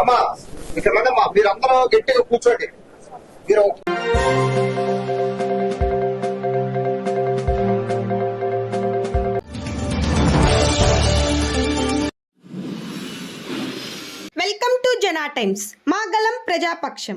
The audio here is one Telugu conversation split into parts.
అమ్మా ఇక్కడ మీరందరూ గట్టిగా కూర్చోండి మీరు వెల్కమ్ టు జనా టైమ్స్. మా గలం ప్రజాపక్షం.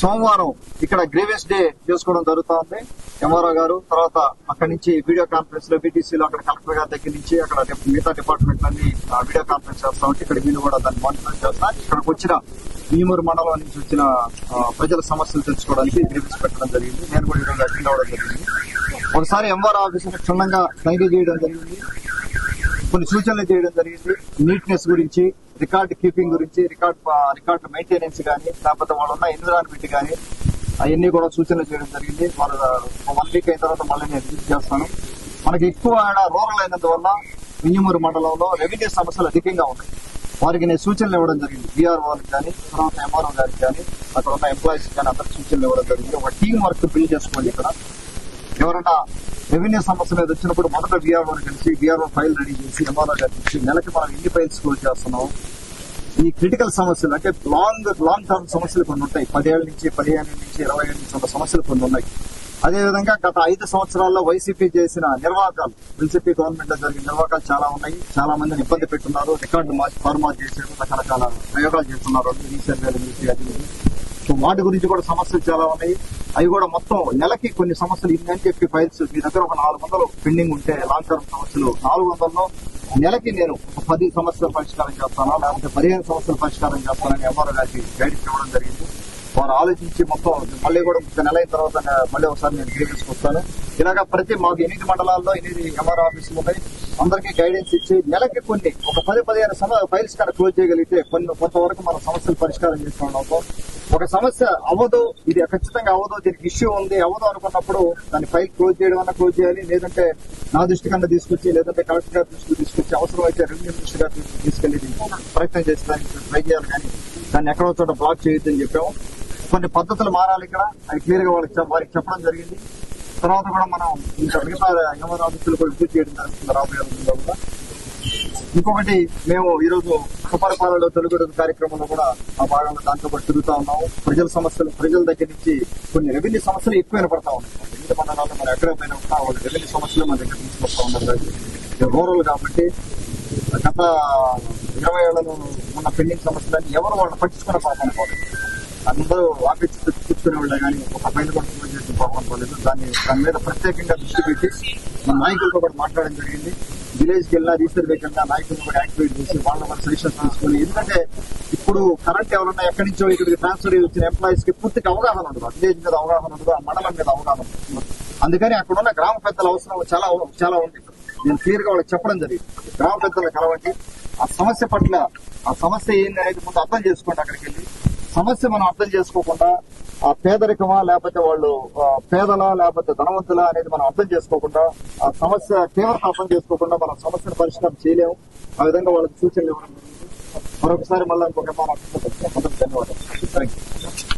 సోమవారం ఇక్కడ గ్రీవెన్స్ డే చేసుకోవడం జరుగుతా ఉంది ఎంఆర్ఓ గారు తర్వాత అక్కడి నుంచి వీడియో కాన్ఫరెన్స్లో బీటీసీలో అక్కడ కలెక్టర్ గారి దగ్గర నుంచి అక్కడ మిగతా డిపార్ట్మెంట్ అన్ని వీడియో కాన్ఫరెన్స్ చేస్తా. ఉంటే ఇక్కడ వీళ్ళు కూడా దాన్ని మానిటర్ చేస్తా ఇక్కడికి వచ్చిన భీమూరు మండలం నుంచి వచ్చిన ప్రజల సమస్యలు తెలుసుకోవడానికి గ్రీవెన్స్ పెట్టడం జరిగింది. నేను కూడా ఈరోజు అటెండ్ అవ్వడం జరిగింది. ఒకసారి ఎంఆర్ ఆఫీసులు క్షుణ్ణంగా తనిఖీ చేయడం జరిగింది. కొన్ని సూచనలు చేయడం జరిగింది. నీట్నెస్ గురించి రికార్డ్ కీపింగ్ గురించి రికార్డ్ రికార్డ్ మెయింటెనెన్స్ కానీ లేకపోతే వాళ్ళు ఉన్న ఎన్విరాన్మెంట్ కానీ అవన్నీ కూడా సూచనలు చేయడం జరిగింది. వాళ్ళు వన్ వీక్ అయిన తర్వాత మళ్ళీ నేను విజిట్ చేస్తాను. మనకి ఎక్కువ రూరల్ అయినందువల్ల మినిమూరు మండలంలో రెవెన్యూ సమస్యలు అధికంగా ఉన్నాయి. వారికి నేను సూచనలు ఇవ్వడం జరిగింది. బీఆర్ వాళ్ళకి కానీ తర్వాత ఎంఆర్ఓ గారికి కానీ అక్కడ ఉన్న ఎంప్లాయీస్ కానీ అందరికి సూచనలు ఇవ్వడం జరిగింది. ఒక టీం వర్క్ బిల్డ్ చేసుకోండి ఇక్కడ ఎవరైనా రెవెన్యూ సమస్య మీద వచ్చినప్పుడు మొదట విఆర్ఓ కలిసి బీఆర్ఓ ఫైల్ రెడీ చేసి ఎంఆర్ఓ గారికి ఇచ్చి నెలకి మనం ఎన్ని ఫైల్స్ క్లోజ్ చేస్తున్నాం? ఈ క్రిటికల్ సమస్యలు అంటే లాంగ్ లాంగ్ టర్మ్ సమస్యలు కొన్ని ఉంటాయి. పదేళ్ళ నుంచి పదిహేను నుంచి ఇరవై ఏళ్ళ నుంచి ఉన్న సమస్యలు కొన్ని ఉన్నాయి. అదేవిధంగా గత ఐదు సంవత్సరాల్లో వైసీపీ చేసిన నిర్వాహకాలు వైసీపీ గవర్నమెంట్లో జరిగిన నిర్వాహకాలు చాలా ఉన్నాయి. చాలా మందిని ఇబ్బంది పెట్టున్నారు. రికార్డు మార్చి ఫార్మాట్ చేశారు. రకరకాల ప్రయోగాలు చేస్తున్నారు. రీసెంట్ అది. సో వాటి గురించి కూడా సమస్యలు చాలా ఉన్నాయి. అవి కూడా మొత్తం నెలకి కొన్ని సమస్యలు ఇన్ని అని చెప్పి ఫైల్స్ మీ దగ్గర ఒక నాలుగు వందలు పెండింగ్ ఉంటే లాంగ్ టర్మ్ సమస్యలు నాలుగు వందల్లో నెలకి నేను ఒక పది సమస్యలు పరిష్కారం చేస్తానా? లేకపోతే పదిహేను సమస్యలు పరిష్కారం చేస్తానని ఎంఆర్ఓ గారికి గైడెన్స్ ఇవ్వడం జరిగింది. వారు ఆలోచించి మొత్తం మళ్ళీ కూడా ఒక నెల అయిన తర్వాత మళ్ళీ ఒకసారి నేను గ్రీవెన్స్ వస్తాను ఇలాగా ప్రతి మాకు ఎనిమిది మండలాల్లో ఎనిమిది ఎంఆర్ ఆఫీసులు ఉన్నాయి అందరికీ గైడెన్స్ ఇచ్చి నెలకి కొన్ని ఒక పది పదిహేను సమ ఫైల్స్ కానీ క్లోజ్ చేయగలిగితే కొన్ని కొంతవరకు మన సమస్యలు పరిష్కారం చేసుకున్నాం ఒక సమస్య అవ్వదు ఇది ఖచ్చితంగా అవ్వదు దీనికి ఇష్యూ ఉంది అవ్వదు అనుకున్నప్పుడు దాన్ని ఫైల్ క్లోజ్ చేయడం అన్న క్లోజ్ చేయాలి లేదంటే నా దృష్టి కన్నా తీసుకొచ్చి లేదంటే కలెక్టర్ గారి దృష్టికి తీసుకొచ్చి అవసరం అయితే రెవెన్యూ మినిస్టర్ గారి దృష్టికి తీసుకెళ్ళి దీన్ని ప్రయత్నం చేసేదానికి ట్రై చేయాలి కానీ దాన్ని ఎక్కడో చోట బ్లాక్ చేయొద్దని చెప్పాము. కొన్ని పద్ధతులు మారాలి ఇక్కడ. అది క్లియర్గా వాళ్ళకి వారికి చెప్పడం జరిగింది. తర్వాత కూడా మనం ఇంకా మిగతా ఎంఆర్ కూడా విద్యుత్ చేయడం జరుగుతుంది రాబోయే రోజుల్లో కూడా. ఇంకొకటి మేము ఈరోజు సుపరిపాలనలో తెలుగు కార్యక్రమంలో కూడా ఆ భాగంలో దాంట్లో కూడా తిరుగుతా ఉన్నాము. ప్రజల సమస్యలు ప్రజల దగ్గర నుంచి కొన్ని రెవెన్యూ సమస్యలు ఎక్కువ వినపడతా ఉన్నాయి. ఎన్ని మండలాల్లో మరి ఎక్కడ పోయినా కూడా వాళ్ళ రెవెన్యూ సమస్యలు మన దగ్గర తీసుకొస్తా ఉన్నారు ఇది రూరల్ కాబట్టి గత ఇరవై ఏళ్ళలో ఉన్న పెండింగ్ సమస్యలన్నీ ఎవరు వాళ్ళని పట్టించుకునే పాపం పోలేదు. అందరూ ఆఫీస్ కూర్చునే వాళ్ళే కానీ ఒక పైన కూడా చేసిన పాపం అనుకోలేదు దాన్ని దాని మీద ప్రత్యేకంగా దృష్టి పెట్టి మన నాయకులతో కూడా మాట్లాడడం జరిగింది. విలేజ్కి వెళ్ళినా రీసర్వేకి నాయకులను కూడా యాక్టివేట్ చేసి వాళ్ళ మన సజెషన్స్ తీసుకొని ఎందుకంటే ఇప్పుడు కరెంట్ ఎవరన్నా ఎక్కడి నుంచో ఇక్కడికి ట్రాన్స్ఫర్ అయ్యి వచ్చిన ఎంప్లాయీస్కి పూర్తిగా అవగాహన ఉండదు. విలేజ్ మీద అవగాహన ఉండదు ఆ మండలం మీద అవగాహన ఉండదు. అందుకని అక్కడ ఉన్న గ్రామ పెద్దల అవసరం చాలా చాలా ఉంది. నేను క్లియర్గా వాళ్ళకి చెప్పడం జరిగింది. గ్రామ పెద్దలు కలవండి. ఆ సమస్య పట్ల ఆ సమస్య ఏంటి అనేది ముందు అర్థం చేసుకోండి అక్కడికి వెళ్ళి. సమస్య మనం అర్థం చేసుకోకుండా ఆ పేదరికమా లేకపోతే వాళ్ళు పేదలా లేకపోతే ధనవంతులా అనేది మనం అర్థం చేసుకోకుండా ఆ సమస్య తీవ్రత అర్థం చేసుకోకుండా మనం సమస్యను పరిష్కారం చేయలేము. ఆ విధంగా వాళ్ళకి సూచనలు ఇవ్వడం మరొకసారి మళ్ళీ ఇంకొక ధన్యవాదాలు.